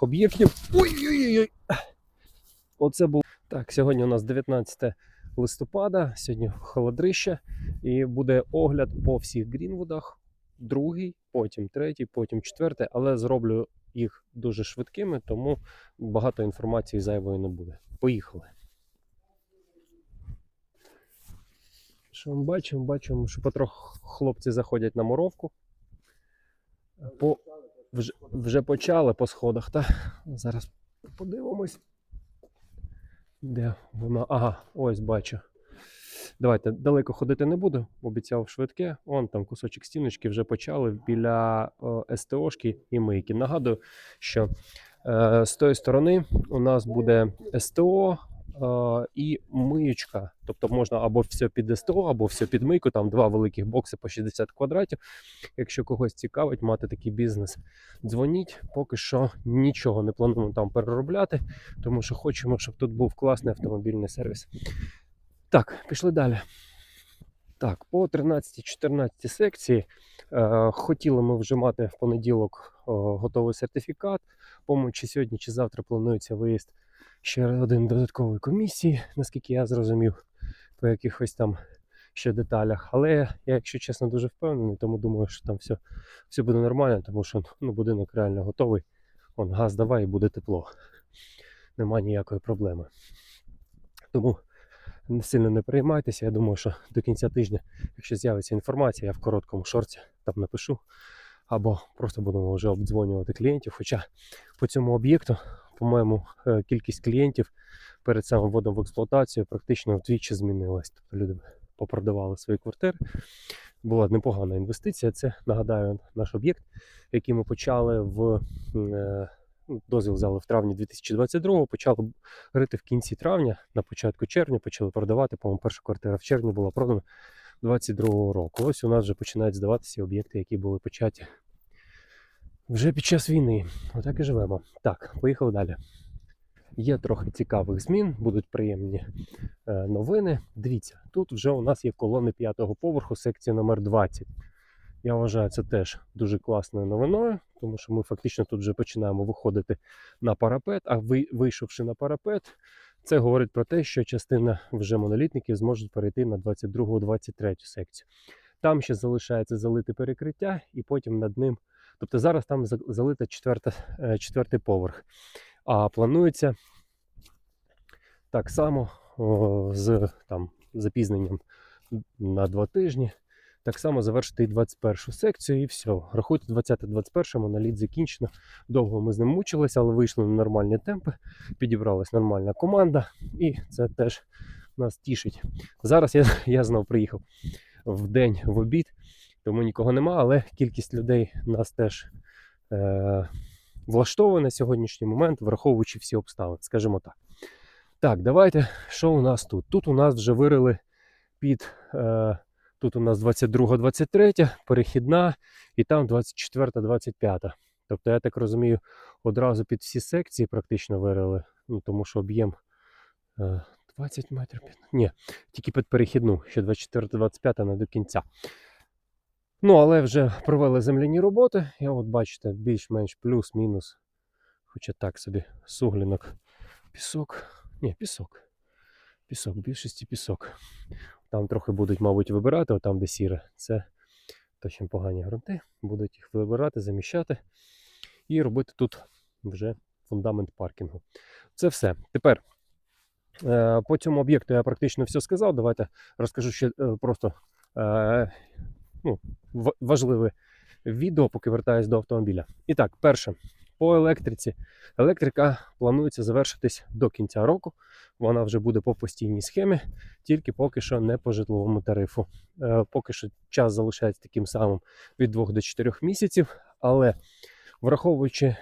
цих об'єктів. Ой-ой-ой! Оце було. Так, сьогодні у нас 19 листопада, сьогодні холодрище, і буде огляд по всіх Грінвудах. Другий, потім третій, потім четвертий, але зроблю їх дуже швидкими, тому багато інформації зайвої не буде. Поїхали. Що ми бачимо? Бачимо, що потроху хлопці заходять на моровку. По... Вже, вже почали по сходах, так? Зараз подивимось. Де воно? Ага, ось бачу. Давайте далеко ходити не буду, обіцяв швидке. Вон там кусочок стіночки вже почали біля е, СТОшки і мийки. Нагадую, що е, з тої сторони у нас буде СТО і миючка. Тобто можна або все під СТО, або все під мийку. Там два великих бокси по 60 квадратів. Якщо когось цікавить мати такий бізнес, дзвоніть. Поки що нічого не плануємо там переробляти, тому що хочемо, щоб тут був класний автомобільний сервіс. Так, пішли далі. Так, по 13-14 секції е, хотіли ми вже мати в понеділок е, готовий сертифікат. По-моєму, чи сьогодні, чи завтра планується виїзд ще один додаткової комісії, наскільки я зрозумів, по якихось там ще деталях. Але я, якщо чесно, дуже впевнений, тому думаю, що там все, все буде нормально, тому що ну, будинок реально готовий. Вон, газ давай і буде тепло. Нема ніякої проблеми. Тому сильно не переймайтеся. Я думаю, що до кінця тижня, якщо з'явиться інформація, я в короткому шорті там напишу. Або просто будемо вже обдзвонювати клієнтів. Хоча по цьому об'єкту, по-моєму, е, кількість клієнтів перед самим вводом в експлуатацію практично вдвічі змінилась. Тобто люди попродавали свої квартири. Була непогана інвестиція. Це нагадаю наш об'єкт, який ми почали в е, ну, дозвіл взяли в травні 2022-го, почали рити в кінці травня, на початку червня почали продавати. По-моєму, перша квартира в червні була продана 22 року. Ось у нас вже починають здаватися об'єкти, які були початі вже під час війни. Отак і живемо. Так, поїхали далі. Є трохи цікавих змін, будуть приємні е, новини. Дивіться, тут вже у нас є колони п'ятого поверху, секція номер 20. Я вважаю, це теж дуже класною новиною, тому що ми фактично тут вже починаємо виходити на парапет. А ви, вийшовши на парапет, це говорить про те, що частина вже монолітників зможуть перейти на 22-23 секцію. Там ще залишається залите перекриття, і потім над ним. Тобто зараз там за- залита е, четвертий поверх. А планується так само з там, запізненням на два тижні. Так само завершити і 21 секцію, і все. Рахуйте 20-21 моноліт закінчено. Довго ми з ним мучилися, але вийшли на нормальні темпи. Підібралась нормальна команда, і це теж нас тішить. Зараз я, я знов приїхав в день в обід, тому нікого нема, але кількість людей нас теж е, влаштовує на сьогоднішній момент, враховуючи всі обставини, скажімо так. Так, давайте, що у нас тут? Тут у нас вже вирили під. Е, Тут у нас 22-23, перехідна, і там 24-25. Тобто, я так розумію, одразу під всі секції практично вирили, ну, тому що об'єм е, 20 метрів. Ні, тільки під перехідну, ще 24-25 не до кінця. Ну, але вже провели земляні роботи. Я от бачите, більш-менш плюс-мінус. Хоча так собі суглінок. Пісок. Ні, пісок. Пісок, більшості пісок. Там трохи будуть, мабуть, вибирати, отам, де сіре. Це точно погані ґрунти. Будуть їх вибирати, заміщати і робити тут вже фундамент паркінгу. Це все. Тепер е, по цьому об'єкту я практично все сказав. Давайте розкажу ще е, просто е, ну, важливе відео, поки вертаюсь до автомобіля. І так, перше, по електриці. Електрика планується завершитись до кінця року. Вона вже буде по постійній схемі тільки поки що не по житловому тарифу. Е, Поки що час залишається таким самим від 2 до 4 місяців, але враховуючи е,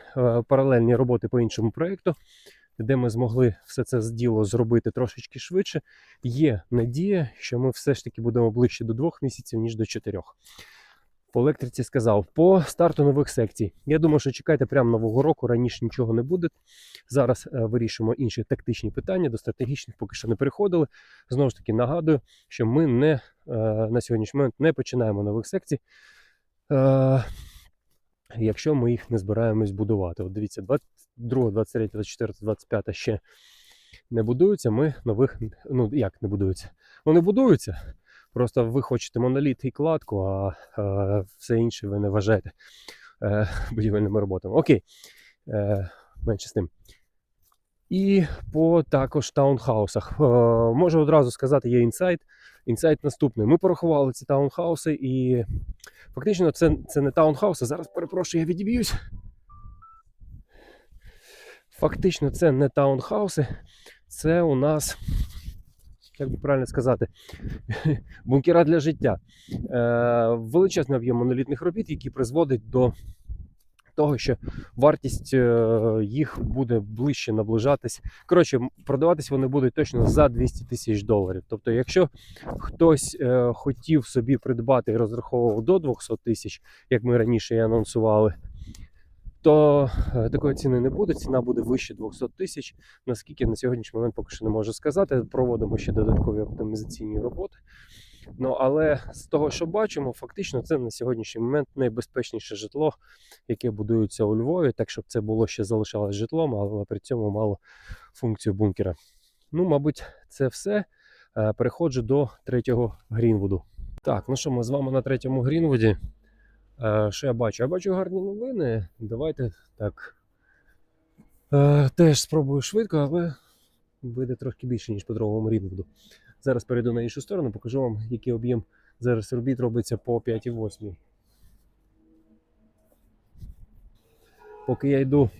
паралельні роботи по іншому проєкту, де ми змогли все це діло зробити трошечки швидше, є надія, що ми все ж таки будемо ближче до 2 місяців, ніж до 4. По електриці сказав, по старту нових секцій. Я думаю, що чекайте прямо нового року, раніше нічого не буде. Зараз е, вирішимо інші тактичні питання, до стратегічних поки що не переходили. Знову ж таки, нагадую, що ми не е, на сьогоднішній момент не починаємо нових секцій, е, якщо ми їх не збираємось будувати. От дивіться, 20, 22, 23, 24, 25 ще не будуються. Ми нових, ну як не будуються? Вони будуються. Просто ви хочете моноліт і кладку, а е, все інше ви не вважаєте е, будівельними роботами. Окей, е, менше з тим. І по також таунхаусах. Е, можу одразу сказати, є інсайт. Інсайт наступний. Ми порахували ці таунхауси, і фактично це, це не таунхауси. Зараз перепрошую, я відіб'юсь. Фактично, це не таунхауси, це у нас, як би правильно сказати, бункера для життя. Е, величезний об'єм монолітних робіт, які призводить до того, що вартість е, їх буде ближче наближатись. Коротше, продаватись вони будуть точно за 200 тисяч доларів. Тобто, якщо хтось е, хотів собі придбати і розраховував до 200 тисяч, як ми раніше і анонсували, то е, такої ціни не буде. Ціна буде вище 200 тисяч. Наскільки на сьогоднішній момент поки що не можу сказати. Проводимо ще додаткові оптимізаційні роботи. Ну але з того, що бачимо, фактично це на сьогоднішній момент найбезпечніше житло, яке будується у Львові, так щоб це було ще залишалось житлом, але при цьому мало функцію бункера. Ну, мабуть, це все. Е, Переходжу до третього Грінвуду. Так, ну що, ми з вами на третьому Грінвуді. Е, Що я бачу? Я бачу гарні новини. Давайте так. Е, Теж спробую швидко, але вийде трошки більше, ніж по другому Грінвуду. Зараз перейду на іншу сторону, покажу вам, який об'єм зараз робіт робиться по 5,8. Поки я йду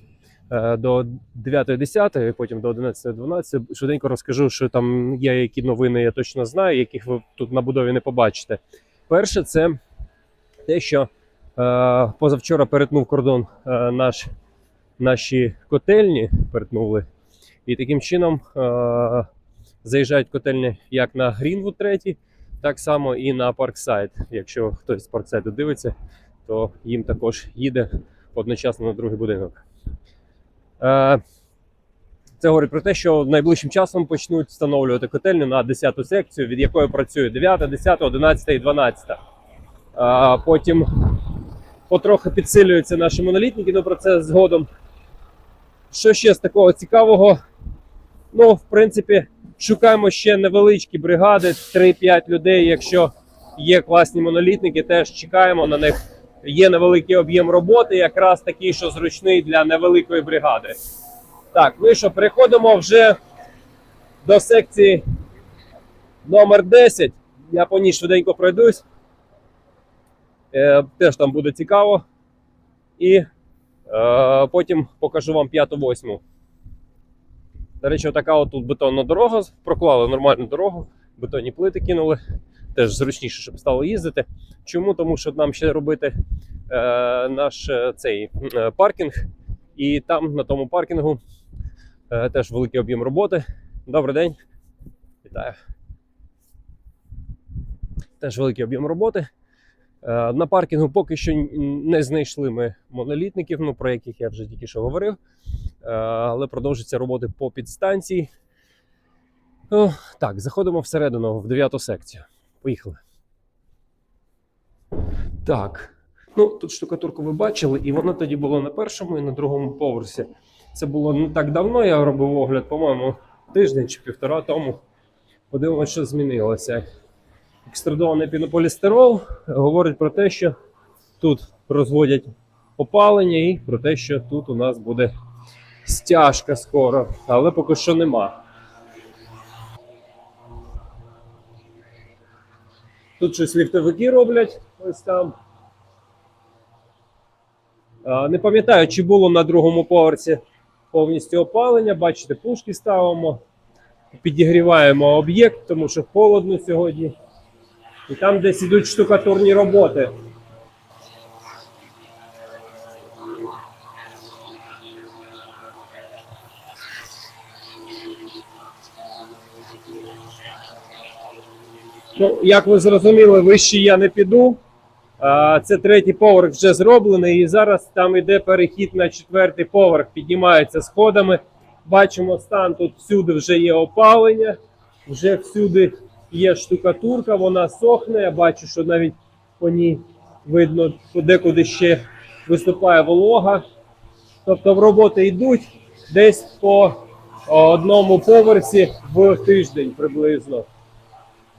е, до 9.10, потім до 11.12, швиденько розкажу, що там є які новини, я точно знаю, яких ви тут на будові не побачите. Перше, це те, що позавчора перетнув кордон е, наш, наші котельні, перетнули. І таким чином е, заїжджають котельні як на Грінвуд 3, так само і на Парксайд. Якщо хтось з Парксайду дивиться, то їм також їде одночасно на другий будинок. Е, Це говорить про те, що найближчим часом почнуть встановлювати котельню на 10 секцію, від якої працює 9, 10, 11 і 12. Е, Потім потрохи підсилюються наші монолітники, але про це згодом. Що ще з такого цікавого? Ну, в принципі, шукаємо ще невеличкі бригади, 3-5 людей. Якщо є класні монолітники, теж чекаємо на них. Є невеликий об'єм роботи, якраз такий, що зручний для невеликої бригади. Так, ну і що, переходимо вже до секції номер 10. Я по ній швиденько пройдусь. Е, теж там буде цікаво. І е, потім покажу вам п'яту-восьму. До речі, така от тут бетонна дорога. Проклали нормальну дорогу, бетонні плити кинули. Теж зручніше, щоб стало їздити. Чому? Тому що нам ще робити е, наш е, цей е, паркінг, і там на тому паркінгу е, теж великий об'єм роботи. Добрий день. Вітаю. Теж великий об'єм роботи. Е, На паркінгу поки що не знайшли ми монолітників, ну, про яких я вже тільки що говорив. Е, Але продовжуються роботи по підстанції. О, так, заходимо всередину в дев'яту секцію. Поїхали. Так. Ну, тут штукатурку ви бачили, і воно тоді було на першому і на другому поверсі. Це було не так давно, я робив огляд, по-моєму, тиждень чи півтора тому. Подивимося, що змінилося. Екструдований пінополістирол говорить про те, що тут розводять опалення, і про те, що тут у нас буде стяжка скоро, але поки що нема. Тут щось ліфтовики роблять ось там. Не пам'ятаю, чи було на другому поверсі повністю опалення. Бачите, пушки ставимо, підігріваємо об'єкт, тому що холодно сьогодні. І там десь ідуть штукатурні роботи. Ну, як ви зрозуміли, вище я не піду. Це третій поверх вже зроблений, і зараз там йде перехід на четвертий поверх, піднімається сходами. Бачимо стан, тут всюди вже є опалення, вже всюди є штукатурка, вона сохне. Я бачу, що навіть по ній видно, подекуди ще виступає волога. Тобто в роботи йдуть десь по одному поверсі в тиждень приблизно.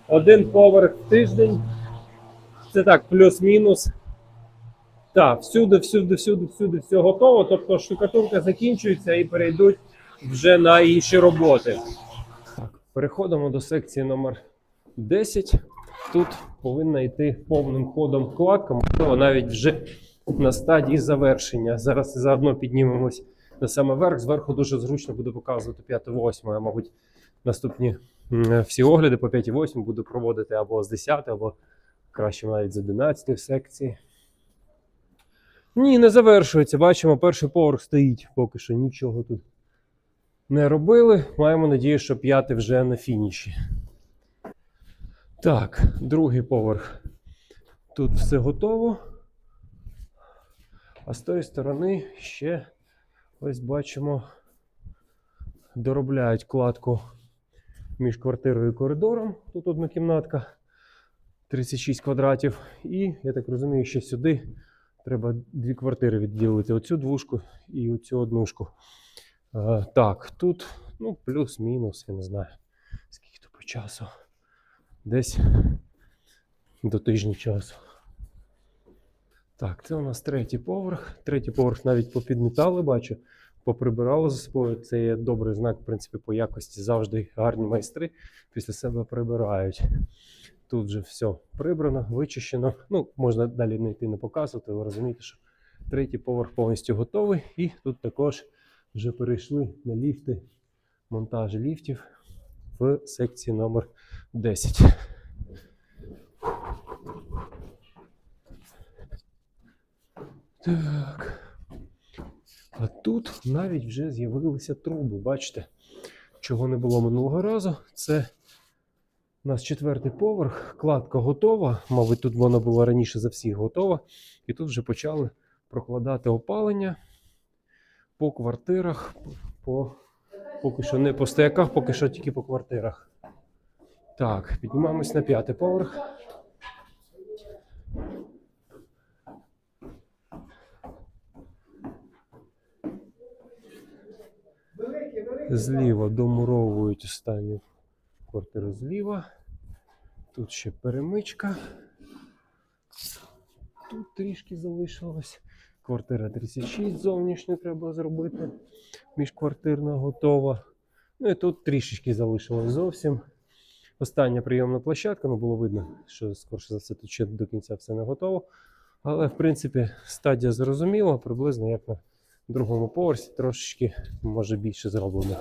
Один поверх в тиждень. Це так, плюс-мінус. Так, всюди, всюди, всюди, всюди все готово. Тобто штукатурка закінчується і перейдуть вже на інші роботи. Так, переходимо до секції номер 10. Тут повинна йти повним ходом кладка, можливо, навіть вже на стадії завершення. Зараз заодно піднімемось на саме верх. Зверху дуже зручно буде показувати 5-8, а мабуть, наступні всі огляди по 5-8 буду проводити або з 10, або краще навіть з 11 секції. Ні, не завершується. Бачимо, перший поверх стоїть. Поки що нічого тут не робили. Маємо надію, що п'ятий вже на фініші. Так, другий поверх. Тут все готово. А з тої сторони ще ось бачимо, доробляють кладку між квартирою і коридором. Тут одна кімнатка 36 квадратів. І, я так розумію, ще сюди треба дві квартири відділити: оцю двушку і оцю однушку. Е, так, тут ну, плюс-мінус, я не знаю, скільки то по часу. Десь до тижня часу. Так, це у нас третій поверх. Третій поверх навіть попідмітали, бачу, поприбирали за собою. Це є добрий знак, в принципі, по якості завжди гарні майстри після себе прибирають. Тут вже все прибрано, вичищено. Ну, можна далі не йти не показувати, ви розумієте, що третій поверх повністю готовий. І тут також вже перейшли на ліфти, монтаж ліфтів в секції номер 10. Так. А тут навіть вже з'явилися труби. Бачите, чого не було минулого разу. Це у нас четвертий поверх, кладка готова. Мабуть, тут вона була раніше за всіх готова. І тут вже почали прокладати опалення по квартирах, по, поки що не по стояках, поки що тільки по квартирах. Так, піднімаємось на п'ятий поверх. Зліва домуровують останню квартиру зліва. Тут ще перемичка. Тут трішки залишилось. Квартира 36 зовнішню треба зробити. Міжквартирна готова. Ну і тут трішечки залишилось зовсім. Остання прийомна площадка, ну було видно, що скорше за все тут ще до кінця все не готово. Але в принципі стадія зрозуміла, приблизно як на другому поверсі, трошечки може більше зроблено.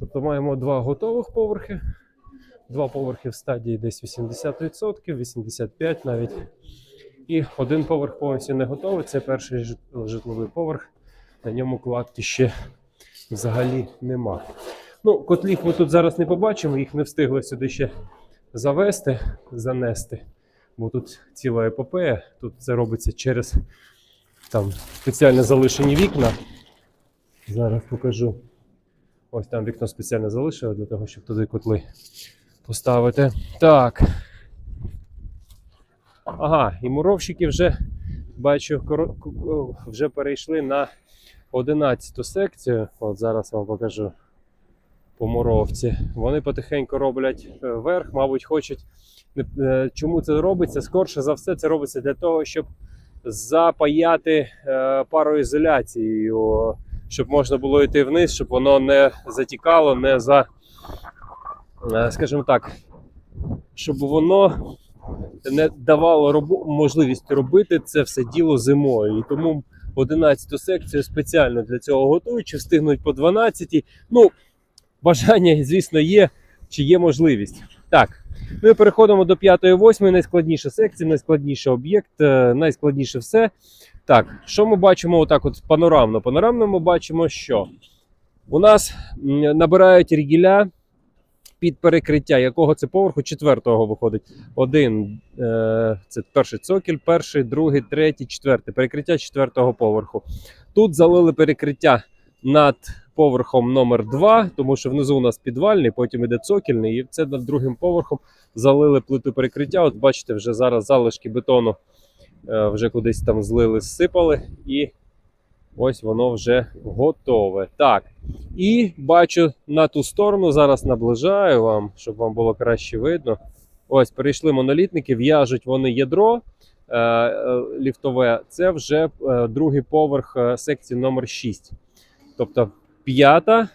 Тобто маємо два готових поверхи. Два поверхи в стадії десь 80%, 85% навіть. І один поверх повністю не готовий. Це перший житловий поверх. На ньому кладки ще взагалі нема. Ну, котлів ми тут зараз не побачимо, їх не встигли сюди ще завести, занести. Бо тут ціла епопея. Тут це робиться через там спеціально залишені вікна. Зараз покажу. Ось там вікно спеціально залишили для того, щоб туди котли поставити. Так. Ага, і муровщики вже бачу, вже перейшли на 11 секцію. От зараз вам покажу по муровці. Вони потихеньку роблять е, верх, мабуть, хочуть. Е, Чому це робиться? Скорше за все, це робиться для того, щоб запаяти е, пароізоляцією, щоб можна було йти вниз, щоб воно не затікало, не за, скажімо так, щоб воно не давало робо- можливість робити це все діло зимою. І тому 11 секцію спеціально для цього готують, чи встигнуть по 12. Ну, бажання, звісно, є, чи є можливість. Так, ми переходимо до 5-8, найскладніша секція, найскладніший об'єкт, е, найскладніше все. Так, що ми бачимо отак от панорамно? Панорамно ми бачимо, що у нас набирають рігіля під перекриття. Якого це поверху? Четвертого виходить. Один е, це перший цокіль, перший, другий, третій, четвертий. Перекриття четвертого поверху. Тут залили перекриття над поверхом номер 2, тому що внизу у нас підвальний, потім іде цокільний, і це над другим поверхом залили плиту перекриття. От бачите, вже зараз залишки бетону е, вже кудись там злили, зсипали, і Ось воно вже готове. Так. І бачу на ту сторону, зараз наближаю вам, щоб вам було краще видно. Ось перейшли монолітники, в'яжуть вони ядро е, е, ліфтове. Це вже е, другий поверх секції номер 6. Тобто п'ята,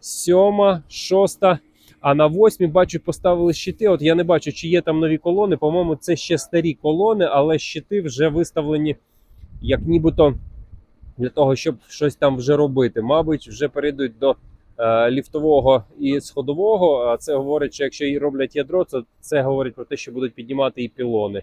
сьома, шоста. А на восьмій бачу, поставили щити. От я не бачу, чи є там нові колони. По-моєму, це ще старі колони, але щити вже виставлені як нібито для того, щоб щось там вже робити. Мабуть, вже перейдуть до е, ліфтового і сходового. А це говорить, що якщо і роблять ядро, то це говорить про те, що будуть піднімати і пілони.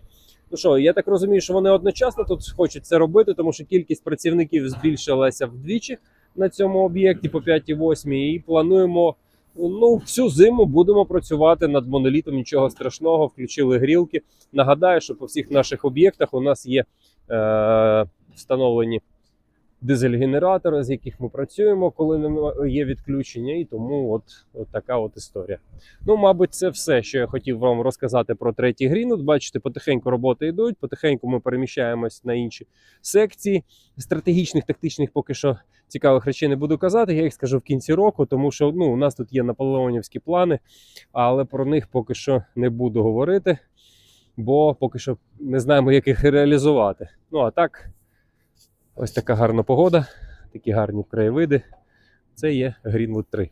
Ну що, я так розумію, що вони одночасно тут хочуть це робити, тому що кількість працівників збільшилася вдвічі на цьому об'єкті по 5,8 і плануємо. Ну, всю зиму будемо працювати над монолітом. Нічого страшного, включили грілки. Нагадаю, що по всіх наших об'єктах у нас є е, встановлені дизель-генератори, з яких ми працюємо, коли є відключення, і тому от, от така от історія. Ну, мабуть, це все, що я хотів вам розказати про третій грінут. Бачите, потихеньку роботи йдуть, потихеньку ми переміщаємось на інші секції. Стратегічних, тактичних поки що цікавих речей не буду казати. Я їх скажу в кінці року, тому що ну, у нас тут є наполеонівські плани, але про них поки що не буду говорити, бо поки що не знаємо, як їх реалізувати. Ну а так, ось така гарна погода, такі гарні краєвиди. Це є Greenwood 3.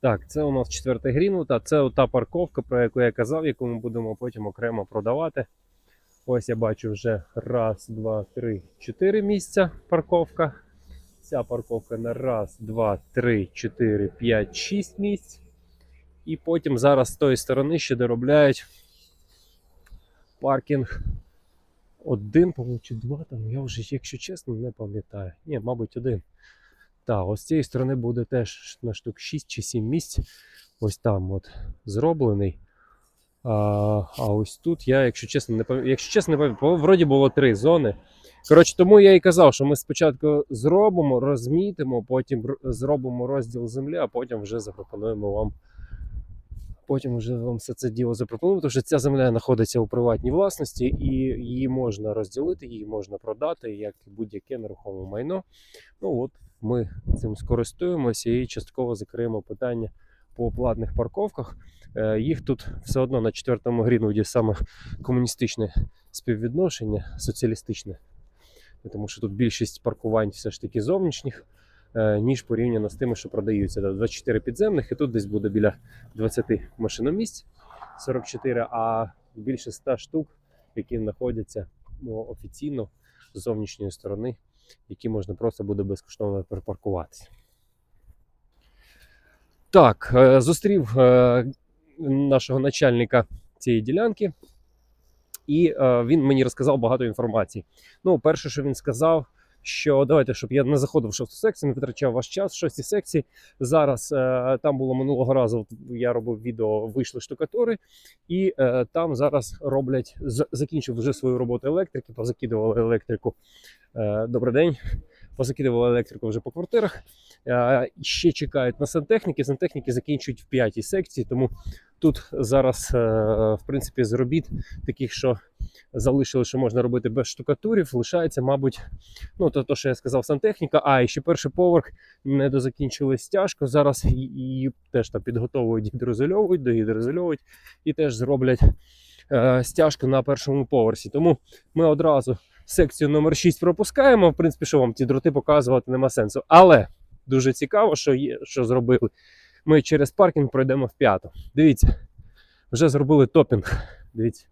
Так, це у нас четвертий Greenwood, а це та парковка, про яку я казав, яку ми будемо потім окремо продавати. Ось я бачу вже раз, два, три, чотири місця парковка. Ця парковка на раз, два, три, чотири, п'ять, шість місць. І потім зараз з тої сторони ще доробляють паркінг. Один, по-моєму, чи два там. Я вже, якщо чесно, не пам'ятаю. Ні, мабуть, один. Так, ось з цієї сторони буде теж на штук 6 чи 7 місць. Ось там от зроблений. А, а ось тут я, якщо чесно, не пам'ятаю. Якщо чесно, не пам'ятаю, вроді було три зони. Коротше, тому я і казав, що ми спочатку зробимо, розмітимо, потім зробимо розділ землі, а потім вже запропонуємо вам. Потім вже вам все це діло запропонуємо, тому що ця земля знаходиться у приватній власності, і її можна розділити, її можна продати як будь-яке нерухоме майно. Ну от ми цим скористуємося і частково закриємо питання по платних парковках. Е, Їх тут все одно на четвертому Грінвуді саме комуністичне співвідношення, соціалістичне. Тому що тут більшість паркувань все ж таки зовнішніх, ніж порівняно з тими, що продаються. Тобто 24 підземних, і тут десь буде біля 20 машиномісць 44, а більше 100 штук, які знаходяться ну, офіційно з зовнішньої сторони, які можна просто буде безкоштовно припаркуватися. Так, е, зустрів е, нашого начальника цієї ділянки, і е, він мені розказав багато інформації. Ну, перше, що він сказав, що давайте, щоб я не заходив в шосту секцію, не витрачав ваш час в шостій секції. Зараз е, там було минулого разу. Я робив відео, вийшли штукатури, і е, там зараз роблять закінчив вже свою роботу електрики, позакидували електрику. Е, добрий день. Позакидували електрику вже по квартирах. Ще чекають на сантехніки. Сантехніки закінчують в п'ятій секції, тому тут зараз, е, в принципі, з робіт таких, що залишили, що можна робити без штукатурів, лишається, мабуть, ну то, то що я сказав, сантехніка. А і ще перший поверх не дозакінчили стяжку. Зараз її теж там підготовують, гідроізольовують, догідроізольовують і теж зроблять е, стяжку на першому поверсі. Тому ми одразу секцію номер 6 пропускаємо. В принципі, що вам ті дроти показувати нема сенсу. Але дуже цікаво, що є, що зробили. Ми через паркінг пройдемо в п'яту. Дивіться, вже зробили топінг. Дивіться.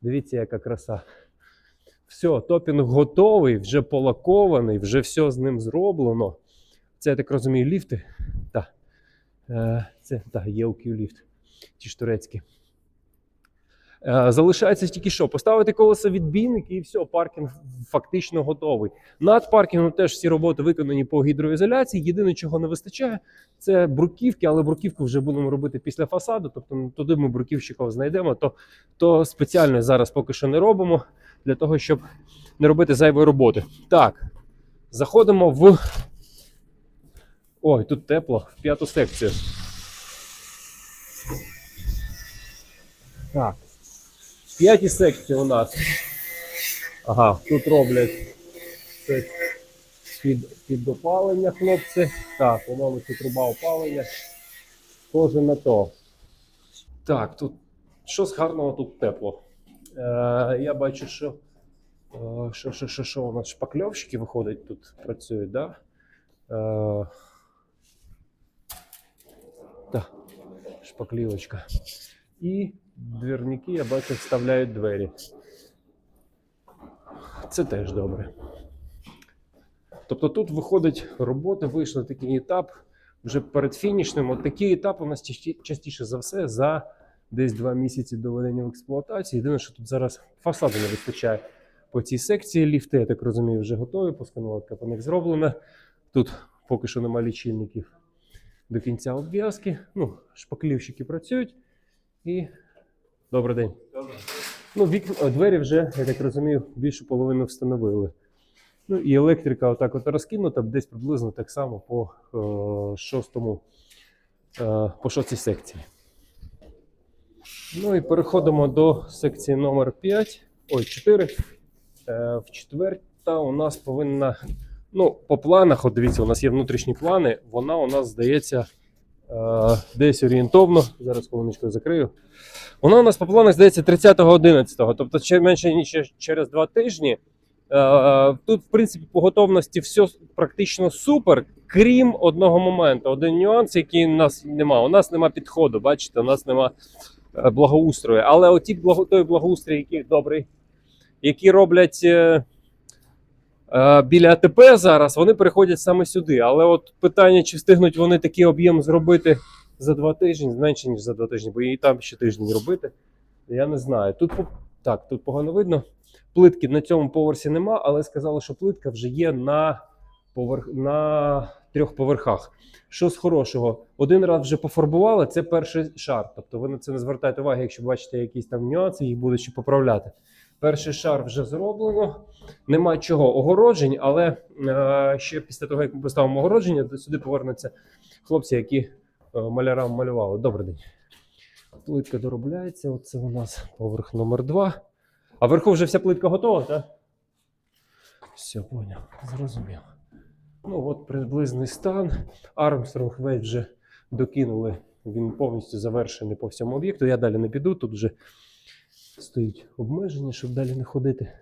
Дивіться, яка краса. Все, топінг готовий, вже полакований, вже все з ним зроблено. Це, я так розумію, ліфти. Так. Е, це так, є у ліфт. Ті ж турецькі. Е, Залишається тільки що поставити колеса відбійники і все, паркінг фактично готовий. Над паркінгом теж всі роботи виконані по гідроізоляції. Єдине, чого не вистачає, це бруківки, але бруківку вже будемо робити після фасаду. Тобто туди ми бруківщиків знайдемо. То, то спеціально зараз поки що не робимо для того, щоб не робити зайвої роботи. Так, заходимо в. Ой, тут тепло, в п'яту секцію. Так. В п'ятій секції у нас. Ага, тут роблять щось під, під опалення, хлопці. Так, по-моєму, це труба опалення. Схоже на то. Так, тут що з гарного тут тепло. Е, я бачу, що, е, що, що, що, що у нас шпакльовщики виходять тут працюють, да? Е, так, шпаклівочка. І двірники, я бачу, вставляють двері. Це теж добре. Тобто тут виходить робота, вийшов такий етап вже перед фінішним. От такий етап у нас частіше за все за десь два місяці доведення в експлуатації. Єдине, що тут зараз фасаду не вистачає по цій секції. Ліфти, я так розумію, вже готові. Постановка по них зроблена. Тут поки що немає лічильників до кінця обв'язки. Ну, шпаклівщики працюють. І добрий день. Ну, вікна, двері вже, я так розумію, більшу половину встановили. Ну і електрика отак от розкинута, десь приблизно так само по е, шостому, е, по шостій секції. Ну і переходимо до секції номер 5, ой, 4. Е, в четверта у нас повинна, ну, по планах, от дивіться, у нас є внутрішні плани, вона у нас здається е, десь орієнтовно. Зараз хвилиночку закрию. Вона у нас по планах здається 30.11, тобто ще менше ніж через два тижні. Е, Тут, в принципі, по готовності все практично супер, крім одного моменту. Один нюанс, який у нас немає. У нас нема підходу, бачите, у нас нема е, благоустрою. Але оті той благоустрій, який добрий, які роблять е, е, біля АТП зараз, вони переходять саме сюди. Але от питання, чи встигнуть вони такий об'єм зробити за два тижні, менше, ніж за два тижні, бо і там ще тиждень робити. Я не знаю. Тут так, тут погано видно. Плитки на цьому поверсі нема, але сказали, що плитка вже є на, поверх... на трьох поверхах. Що з хорошого? Один раз вже пофарбували, це перший шар. Тобто ви на це не звертайте уваги, якщо бачите якісь там нюанси, їх будуть ще поправляти. Перший шар вже зроблено. Нема чого огороджень, але е, ще після того, як ми поставимо огородження, то сюди повернуться хлопці, які е, малярам малювали. Добрий день. Плитка доробляється. Оце у нас поверх номер 2. А вверху вже вся плитка готова, так? Все, поняв, зрозумів. Ну, от приблизний стан. Армстронг весь вже докинули. Він повністю завершений по всьому об'єкту. Я далі не піду. Тут вже стоїть обмеження, щоб далі не ходити.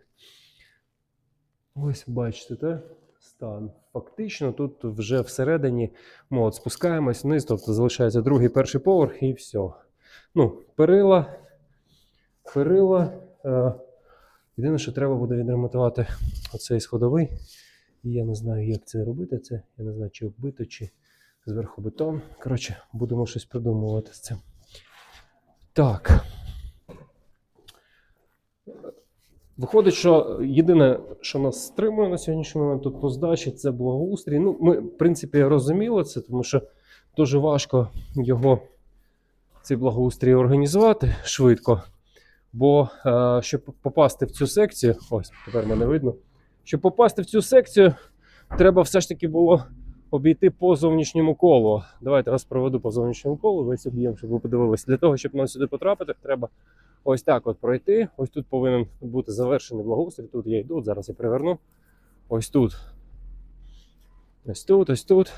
Ось бачите, так? Стан. Фактично, тут вже всередині ми от спускаємось вниз, тобто залишається другий перший поверх і все. Ну, перила, перила. Е, єдине, що треба буде відремонтувати оцей сходовий. І я не знаю, як це робити. Це я не знаю, чи оббито, чи зверху бетон. Коротше, будемо щось придумувати з цим. Так. Виходить, що єдине, що нас стримує на сьогоднішній момент тут по здачі, це благоустрій. Ну, ми, в принципі, розуміли це, тому що дуже важко його, цей благоустрій організувати швидко. Бо е, щоб попасти в цю секцію, ось тепер мене видно. Щоб попасти в цю секцію, треба все ж таки було обійти по зовнішньому колу. Давайте вас проведу по зовнішньому колу, весь об'єм, щоб ви подивилися. Для того, щоб нам сюди потрапити, треба ось так от пройти. Ось тут повинен бути завершений благоустрій. Тут я йду, зараз я приверну. Ось тут. Ось тут, ось тут.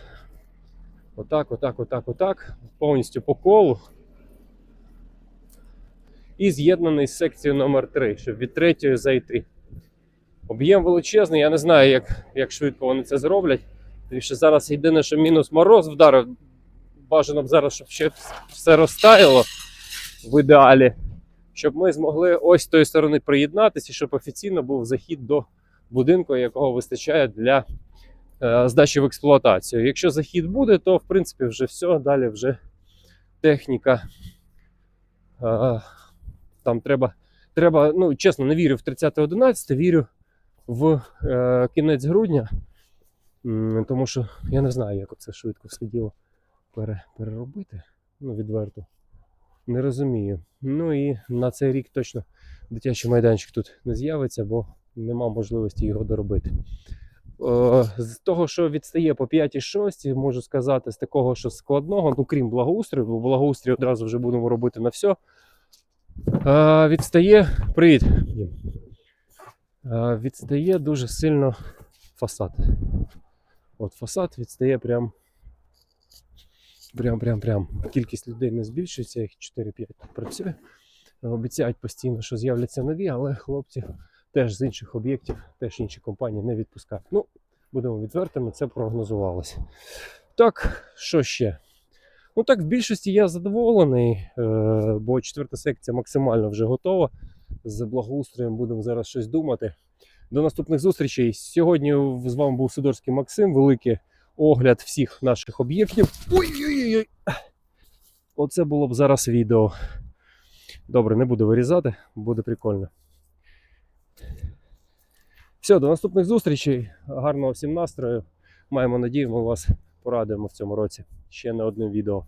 Отак, отак, отак, отак. Повністю по колу. І з'єднаний з секцією номер 3 щоб від третьої зайти. Об'єм величезний, я не знаю, як, як швидко вони це зроблять. Тому що зараз єдине, що мінус мороз вдарив. Бажано б зараз, щоб ще все розтаяло в ідеалі, щоб ми змогли ось з тої сторони приєднатися, щоб офіційно був захід до будинку, якого вистачає для е, здачі в експлуатацію. Якщо захід буде, то в принципі вже все. Далі вже техніка. Е, там треба, треба, ну чесно, не вірю в 30.11, вірю в е, кінець грудня. Тому що я не знаю, як це швидко все діло переробити. Ну, відверто. Не розумію. Ну і на цей рік точно дитячий майданчик тут не з'явиться, бо нема можливості його доробити. Е, З того, що відстає по 5-6, можу сказати, з такого, що складного, ну крім благоустрою, бо благоустрій одразу вже будемо робити на все. Відстає. Привіт. Е, Відстає дуже сильно фасад. От фасад відстає прям. Прям, прям, прям. Кількість людей не збільшується, їх 4-5 працює. Обіцяють постійно, що з'являться нові, але хлопці теж з інших об'єктів, теж інші компанії не відпускають. Ну, будемо відвертими, це прогнозувалося. Так, що ще? Ну так, в більшості я задоволений, е, бо четверта секція максимально вже готова. З благоустроєм будемо зараз щось думати. До наступних зустрічей. Сьогодні з вами був Сидорський Максим. Великий огляд всіх наших об'єктів. Ой-ой-ой! Оце було б зараз відео. Добре, не буду вирізати, буде прикольно. Все, до наступних зустрічей. Гарного всім настрою. Маємо надію, ми вас порадуємо в цьому році ще не одним відео.